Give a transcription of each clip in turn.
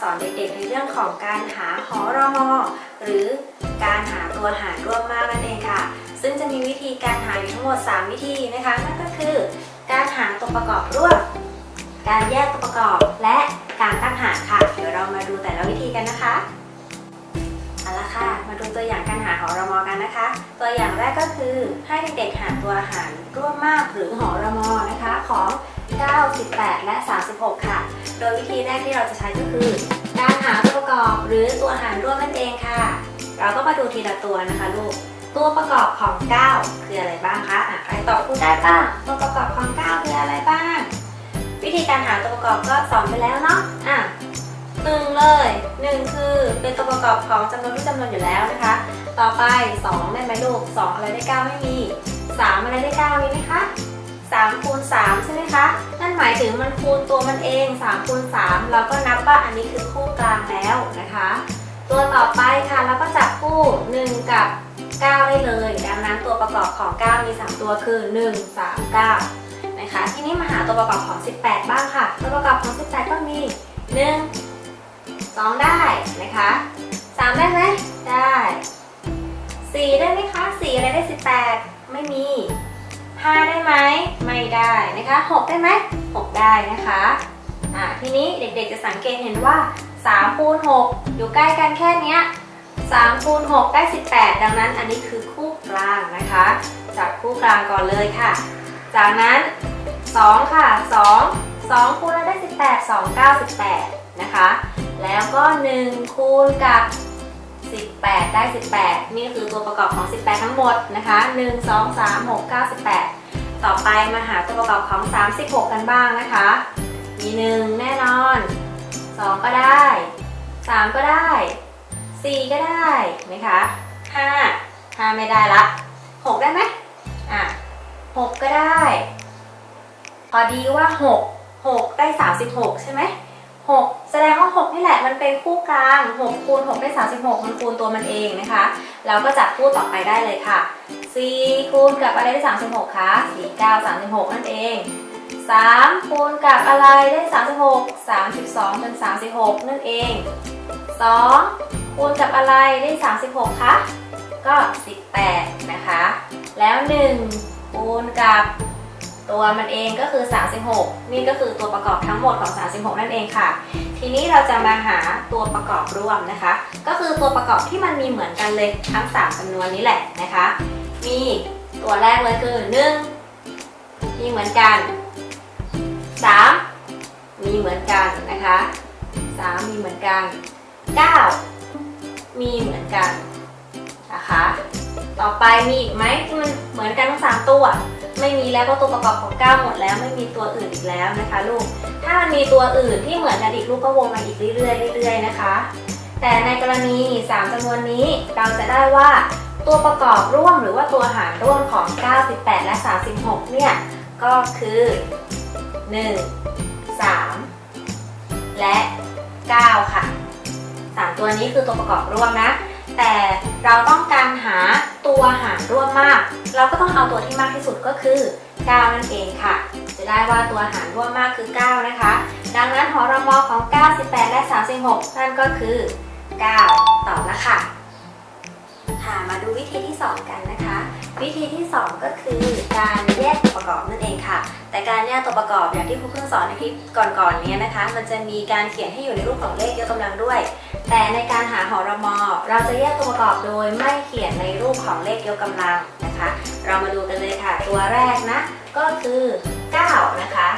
สอนเด็กๆในเรื่องของการหาหอรมอหรือการหาตัวหารร่วมมากนั่นเองค่ะ ซึ่งจะมีวิธีการหาอยู่ทั้งหมด 3 วิธีนะคะนั่นก็คือ การหาตัวประกอบร่วม การแยกตัวประกอบและการตั้งหารค่ะ เดี๋ยวเรามาดูแต่ละวิธีกันนะคะเอาละค่ะ มาดูตัวอย่างการหาหอรมอกันนะคะ ตัวอย่างแรกก็คือให้เด็กๆหาตัวหารร่วมมากหรือหอรมอนะคะของ 9 18 และ 36 ค่ะ โดยวิธีแรกที่เราจะใช้ก็คือ การหาตัวประกอบหรือตัวหารร่วมนั่นเองค่ะ เราก็มาดูทีละตัวนะคะลูก ตัวประกอบของ 9 คืออะไรบ้างคะอะใครตอบคุณได้บ้างตัวประกอบของ 9 คืออะไรบ้าง วิธีการหาตัวประกอบก็สอนไปแล้วเนาะ อะหนึ่งเลยหนึ่งคือเป็นตัวประกอบของจำนวนที่จำนวนอยู่แล้วนะคะ ต่อไปสองได้ไหมลูกสองอะไรได้เก้าไม่มีสามอะไรได้เก้ามีไหมคะ สามคูณสามใช่ไหมคะ นั่นหมายถึงมันคูณตัวมันเองสามคูณสามเราก็นับว่าอันนี้คือคู่กลางแล้วนะคะ ตัวต่อไปค่ะเราก็จับคู่หนึ่งกับเก้าได้เลย ดังนั้นตัวประกอบของ 9 มี 3 ตัวคือ 1 3 9 นะคะ ทีนี้มาหาตัวประกอบของ 18 บ้างค่ะ ตัวประกอบของ 18 ก็มี 1 2 ได้นะคะ 3 ได้ไหมได้ 4 ได้ไหมคะ 4 อะไรได้ 18 ไม่มี 5 ได้ไหม ไม่ได้นะคะ 6 ได้ไหม 6 ได้นะคะอ่าทีนี้เด็กๆจะสังเกตเห็นว่า3คูณ6อยู่ใกล้กันแค่เนี้ย3คูณ6ได้ 18 ดังนั้นอันนี้คือคู่กลางนะคะ จับคู่กลางก่อนเลยค่ะ จากนั้น 2 ค่ะ 2 2คูณแล้วได้ 18 2 9 18 นะคะ แล้วก็ 1 คูณกับ 18 ได้ 18 นี่คือตัวประกอบของ 18 ทั้งหมดนะคะ 1 2 3 6 9 18 ต่อไปมาหาตัวประกอบของ 36 กันบ้างนะคะ มี1แน่นอน 2 ก็ได้ 3 ก็ได้ 4 ก็ได้ไหมคะ5 5 ไม่ได้ละ 6 ได้ไหมอะ6ก็ได้ พอดีว่า 6 6 ได้ 36 ใช่ไหม 6 แสดงว่า 6 นี่แหละมันเป็นคู่กลาง 6 คูณ 6 ได้ 36 มันคูณตัวมันเองนะคะ เราก็จับคู่ต่อไปได้เลยค่ะ 4 คูณกับอะไรได้ 36 คะ4 9 36 นั่นเอง 3 คูณกับอะไรได้ 36 32เป็น36 นั่นเอง 2 คูณกับอะไรได้ 36 คะ ก็ 18 นะคะ แล้ว 1 คูณกับ ตัวมันเองก็คือ 36 นี่ก็คือตัวประกอบทั้งหมดของ 36 นั่นเองค่ะ ทีนี้เราจะมาหาตัวประกอบร่วมนะคะ ก็คือตัวประกอบที่มันมีเหมือนกันเลยทั้ง 3จำนวนนี้แหละนะคะ มีตัวแรกเลยคือ 1 มีเหมือนกัน 3 มีเหมือนกันนะคะ 3 มีเหมือนกัน 9 มีเหมือนกันนะคะ ต่อไปมีอีกไหมที่มันเหมือนกันทั้งสามตัว ไม่มีแล้วเพราะตัวประกอบของ 9 หมดแล้วไม่มีตัวอื่นอีกแล้วนะคะลูก ถ้ามันมีตัวอื่นที่เหมือนกันอีกลูกก็วงมาอีกเรื่อยๆเรื่อยๆนะคะ แต่ในกรณี 3จำนวนนี้เราจะได้ว่าตัวประกอบร่วมหรือว่าตัวหารร่วมของ 98 และ 36 เนี่ย ก็คือ 1 3 และ 9 ค่ะ 3 ตัวนี้คือตัวประกอบร่วมนะ แต่เราต้องการหาตัวหารร่วมมาก เราก็ต้องเอาตัวที่มากที่สุดก็คือ 9 นั่นเองค่ะ จะได้ว่าตัวหารร่วมมากคือ 9 นะคะ ดังนั้นหอรมอของ 9 18 และ 36 นั่นก็คือ 9 ตอบแล้วค่ะ ค่ะ มาดูวิธีที่ 2 กันนะคะ วิธีที่ 2 ก็คือการแยกตัวประกอบนั่นเองค่ะ แต่การแยกตัวประกอบอย่างที่ครูเพิ่งสอนในคลิปก่อนๆนี้นะคะ มันจะมีการเขียนให้อยู่ในรูปของเลขยกกำลังด้วย แต่ในการหาหอรมอเราจะแยกตัวประกอบโดยไม่เขียนในรูปของเลขยกกำลังนะคะ เรามาดูกันเลยค่ะ ตัวแรกนะ ก็คือ 9 นะคะ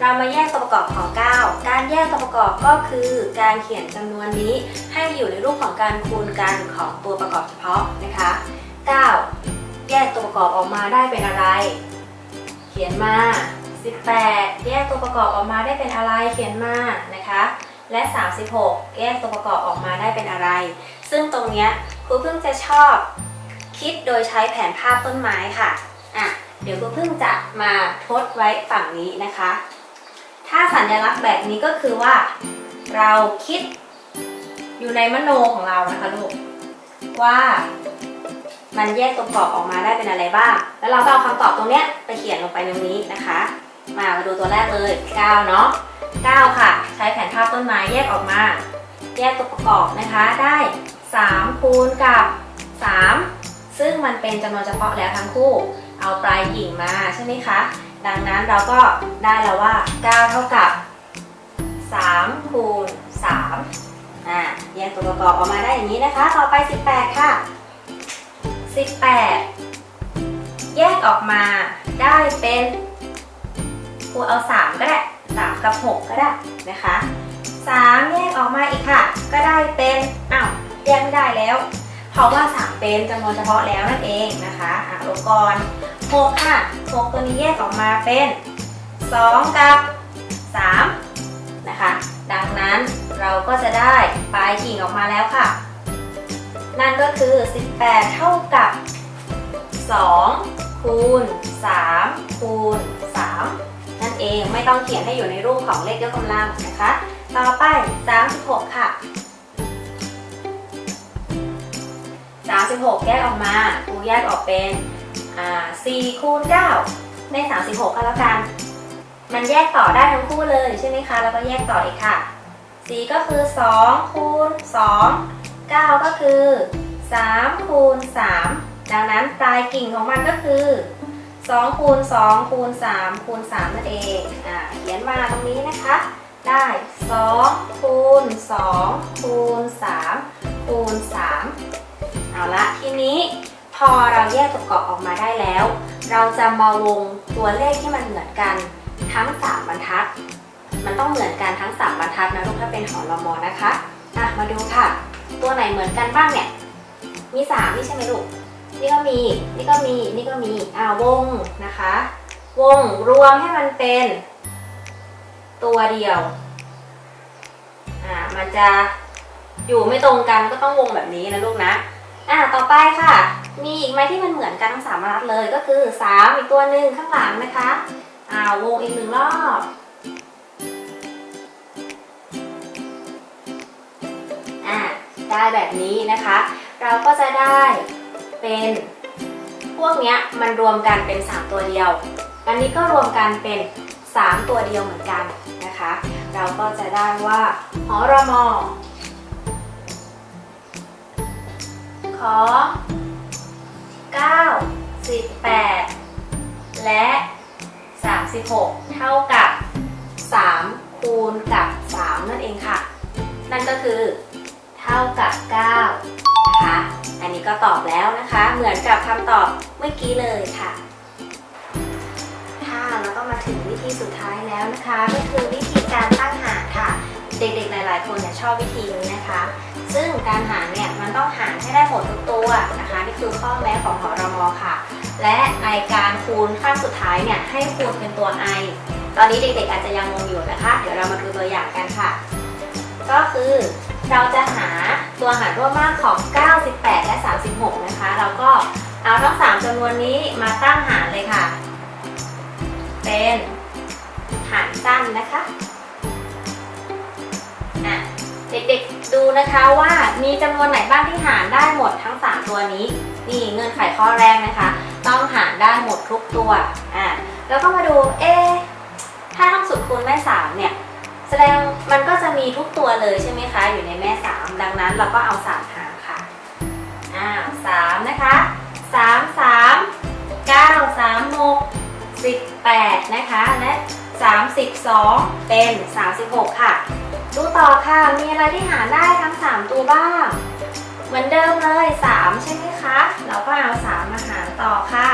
เรามาแยกตัวประกอบของ 9 การแยกตัวประกอบก็คือการเขียนจำนวนนี้ให้อยู่ในรูปของการคูณกันของตัวประกอบเฉพาะนะคะ กตัวประกอบออกมาได้เป็นอะไร เขียนมา 18 แยกตัวประกอบออกมาได้เป็นอะไรเขียนมานะคะ และ 36 แยกตัวประกอบออกมาได้เป็นอะไร ซึ่งตรงเนี้ยครูเพิ่งจะชอบคิดโดยใช้แผนภาพต้นไม้ค่ะอะ เดี๋ยวครูเพิ่งจะมาทดไว้ฝั่งนี้นะคะ ถ้าสัญลักษณ์แบบนี้ก็คือว่า เราคิดอยู่ในมโนของเรานะคะลูกว่า มันแยกตัวประกอบออกมาได้เป็นอะไรบ้าง แล้วเราก็เอาคำตอบตรงเนี้ยไปเขียนลงไปในนี้นะคะ มามาดูตัวแรกเลย9เนาะ9ค่ะ ใช้แผนภาพต้นไม้แยกออกมา แยกตัวประกอบนะคะ ได้3คูณกับ 3 ซึ่งมันเป็นจำนวนเฉพาะแล้วทั้งคู่ เอาปลายกิ่งมาใช่ไหมคะ ดังนั้นเราก็ได้แล้วว่า 9 เท่ากับ3คูณ3อ่าแยกตัวประกอบออกมาได้อย่างนี้นะคะ ต่อไป 18 ค่ะ 18 แยกออกมาได้เป็นครูเอา 3 ก็ได้ 3 กับ 6 ก็ได้นะคะ3แยกออกมาอีกค่ะ ก็ได้เป็นอ้าวแยกไม่ได้แล้ว เพราะว่า 3 เป็นจำนวนเฉพาะแล้วนั่นเองนะคะอะลก่อน6ค่ะ 6 ตัวนี้แยกออกมาเป็น 2 กับ 3 นะคะ ดังนั้นเราก็จะได้ปลายกิ่งออกมาแล้วค่ะ นั่นก็คือ 18 เท่ากับ 2 คูณ 3 คูณ 3 นั่นเองไม่ต้องเขียนให้อยู่ในรูปของเลขยกกำลังนะคะ ต่อไป 36 ค่ะ 36 แยกออกมาครูแยกออกเป็นอ่า4คูณ9ได้36 ก็แล้วกัน มันแยกต่อได้ทั้งคู่เลยใช่ไหมคะ แล้วก็แยกต่ออีกค่ะ 4 ก็คือ 2 คูณ 2 9 ก็คือ3คูณ3ดังนั้นปลายกิ่งของมันก็คือ2คูณ2คูณ3คูณ3นั่นเองอ่าเขียนมาตรงนี้นะคะ ได้2คูณ2คูณ3คูณ3เอาละทีนี้พอเราแยกประกอบออกมาได้แล้ว เราจะมาวงตัวเลขที่มันเหมือนกันทั้ง 3 บรรทัด มันต้องเหมือนกันทั้ง 3 บรรทัดนะลูกถ้าเป็นหอรมอนะคะอะมาดูค่ะ ตัวไหนเหมือนกันบ้างเนี่ย มี3นี่ใช่ไหมลูก นี่ก็มี นี่ก็มี นี่ก็มี อ่าวงนะคะ วงรวมให้มันเป็น ตัวเดียว อ่า มันจะอยู่ไม่ตรงกันก็ต้องวงแบบนี้นะลูกนะ อ่า ต่อไปค่ะ มีอีกไหมที่มันเหมือนกันทั้งสามรัดเลยก็คือ3อีกตัวหนึ่งข้างหลังนะคะ อ่าวงอีกหนึ่งรอบ ได้แบบนี้นะคะ เราก็จะได้เป็นพวกเนี้ยมันรวมกันเป็น 3 ตัวเดียว อันนี้ก็รวมกันเป็น 3 ตัวเดียวเหมือนกันนะคะ เราก็จะได้ว่าหอรมอขอ9 18 และ 36 เท่ากับ 3 คูณกับ 3 นั่นเองค่ะ นั่นก็คือ เท่ากับ 9 นะคะ อันนี้ก็ตอบแล้วนะคะ เหมือนกับคำตอบเมื่อกี้เลยค่ะค่ะแล้วก็มาถึงวิธีสุดท้ายแล้วนะคะ ก็คือวิธีการตั้งหารค่ะ เด็กๆหลาย ๆ คนเนี่ยชอบวิธีนี้นะคะ ซึ่งการหารเนี่ยมันต้องหารให้ได้หมดทุกตัวนะคะนี่คือข้อแม้ของหอรมอค่ะ และในการคูณขั้นสุดท้ายเนี่ยให้คูณเป็นตัว i ตอนนี้เด็กๆอาจจะยังงงอยู่นะคะ เดี๋ยวเรามาดูตัวอย่างกันค่ะ ก็คือ เราจะหาตัวหารร่วมมากของ 98 และ 36 นะคะ เราก็เอาทั้ง 3จำนวนนี้มาตั้งหารเลยค่ะ เป็นหารสั้นนะคะอะเด็กๆดูนะคะว่ามีจำนวนไหนบ้างที่หารได้หมดทั้ง 3 ตัวนี้ นี่เงื่อนไขข้อแรกนะคะ ต้องหารได้หมดทุกตัวอะแล้วก็มาดูเอ๊ถ้าทั้งสุดคูณแม่สามเนี่ย แสดงมันก็จะมีทุกตัวเลยใช่ไหมคะ อยู่ในแม่สามดังนั้นเราก็เอาสามหารค่ะอ่าสามนะคะสามสามเก้าสามหกสิบแปดนะคะและสามสิบสองเป็นสามสิบหกค่ะ ดูต่อค่ะมีอะไรที่หาได้ทั้ง3ตัวบ้าง เหมือนเดิมเลย3ใช่ไหมคะ เราก็เอา3มมาหารต่อค่ะ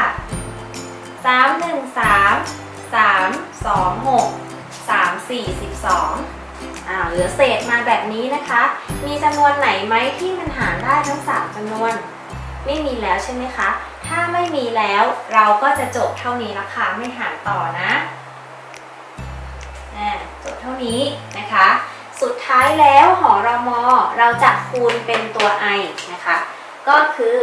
3 1 3 3 2 6 3 4 12อ่า เหลือเศษมาแบบนี้นะคะ มีจำนวนไหนไหมที่มันหารได้ทั้ง 3จำนวน ไม่มีแล้วใช่ไหมคะ ถ้าไม่มีแล้วเราก็จะจบเท่านี้ละค่ะไม่หารต่อนะจบเท่านี้นะคะ สุดท้ายแล้วหอรมอเราจะคูณเป็นตัว i นะคะ ก็คือ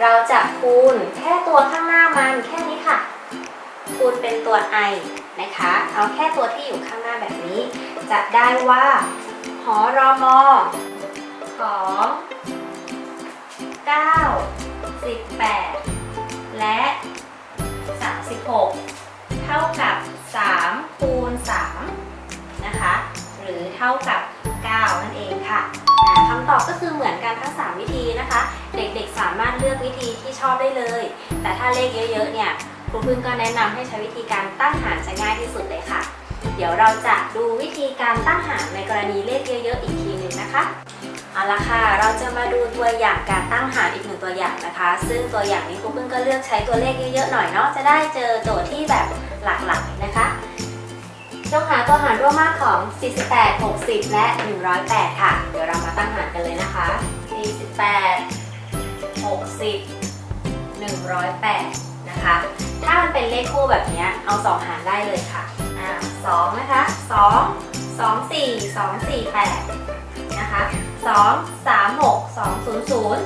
เราจะคูณแค่ตัวข้างหน้ามันแค่นี้ค่ะ คูณเป็นตัว i นะคะ เอาแค่ตัวที่อยู่ข้างหน้าแบบนี้ จะได้ว่า หอรอมอของ9 18 และ 36 เท่ากับ 3 คูณ 3 นะคะ หรือเท่ากับ 9 นั่นเองค่ะคำตอบก็คือเหมือนกันทั้ง 3 วิธีนะคะ เด็กๆสามารถเลือกวิธีที่ชอบได้เลย แต่ถ้าเลขเยอะๆเนี่ย ครูพึ่งก็แนะนำให้ใช้วิธีการตั้งหารจะง่ายที่สุดเลยค่ะ เดี๋ยวเราจะดูวิธีการตั้งหารในกรณีเลขเยอะๆอีกทีหนึ่งนะคะเอาละค่ะ เราจะมาดูตัวอย่างการตั้งหารอีกหนึ่งตัวอย่างนะคะ ซึ่งตัวอย่างนี้ครูพึ่งก็เลือกใช้ตัวเลขเยอะๆหน่อยเนาะจะได้เจอโจทย์ที่แบบหลากหลายนะคะจงหาตัวหารร่วมมากของ 48 60 และ 108 ค่ะ เดี๋ยวเรามาตั้งหารกันเลยนะคะ 48 60 108 นะคะ ถ้ามันเป็นเลขคู่แบบนี้เอา 2 หารได้เลยค่ะอ่า2นะคะ2 2 4 2 4 8นะคะ2 3 6 2 0 0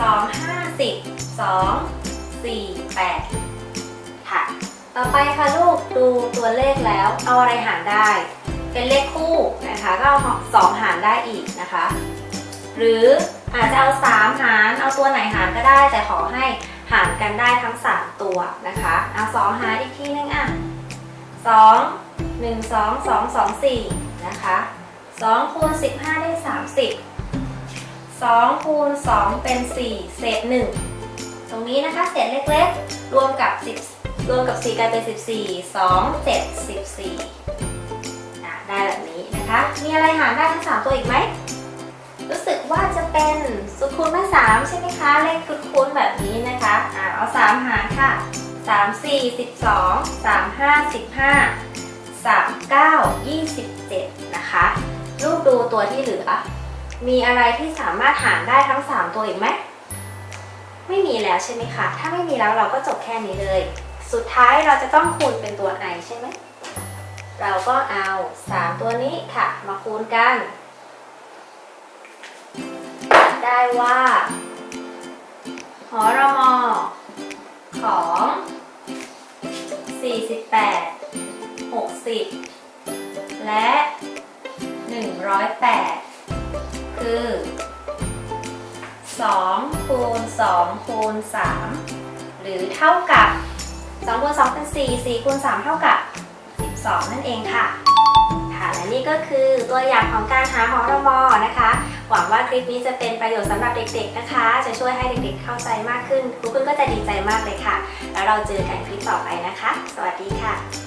2 5 10 2 4 8ค่ะ ต่อไปค่ะลูกดูตัวเลขแล้วเอาอะไรหารได้ เป็นเลขคู่นะคะก็เอาสองหารได้อีกนะคะ หรืออาจจะเอา3หารเอาตัวไหนหารก็ได้แต่ขอให้ หารกันได้ทั้ง 3 ตัวนะคะเอา2หารอีกทีนึงอะ2 1 2 2 2 4นะคะ2คูณ15ได้30 2คูณ2เป็น4เศษ1ตรงนี้นะคะเศษเล็กๆ รวมกับ10รวมกับ4กลายเป็น14 2 7 14อะได้แบบนี้นะคะ มีอะไรหารได้ทั้ง3ตัวอีกไหม รู้สึกว่าจะเป็นสุดคูณแม่สามใช่ไหมคะ เลขสุดคูณแบบนี้นะคะอ่าเอา3หารค่ะ3 4 12 3 5 15 3 9 27นะคะลูกดูตัวที่เหลือ มีอะไรที่สามารถหารได้ทั้ง3ตัวอีกไหมไม่มีแล้วใช่ไหมคะ ถ้าไม่มีแล้วเราก็จบแค่นี้เลย สุดท้ายเราจะต้องคูณเป็นตัว i ใช่ไหม เราก็เอา 3 ตัวนี้ค่ะ มาคูณกัน ได้ว่าหอรมอของ 48 60 และ 108 คือ2คูณ2คูณ3หรือเท่ากับ2คูณ2เป็น 4 4คูณ3เท่ากับ 12 นั่นเองค่ะ ค่ะ และนี่ก็คือตัวอย่างของการหาหอรมอนะคะ หวังว่าคลิปนี้จะเป็นประโยชน์สำหรับเด็กๆนะคะ จะช่วยให้เด็กๆเข้าใจมากขึ้นครูพึ่งก็จะดีใจมากเลยค่ะ แล้วเราเจอกันคลิปต่อไปนะคะ สวัสดีค่ะ